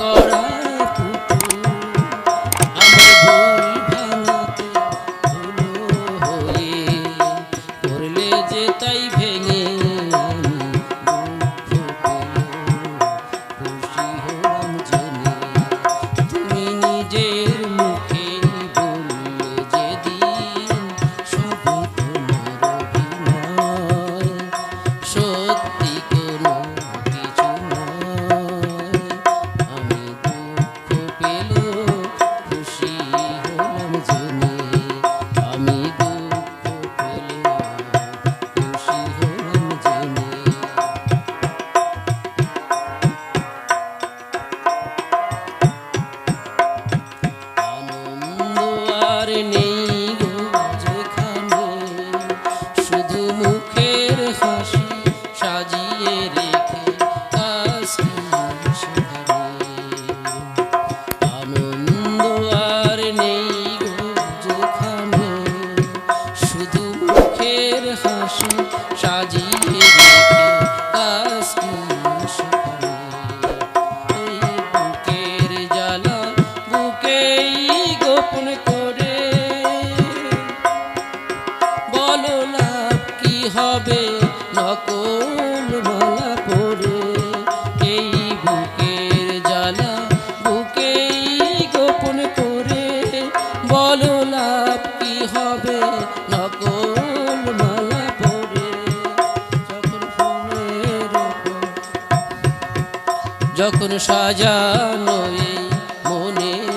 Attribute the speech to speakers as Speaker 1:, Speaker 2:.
Speaker 1: করো। বুকেই গোপন কর যখন সাজানোই মনে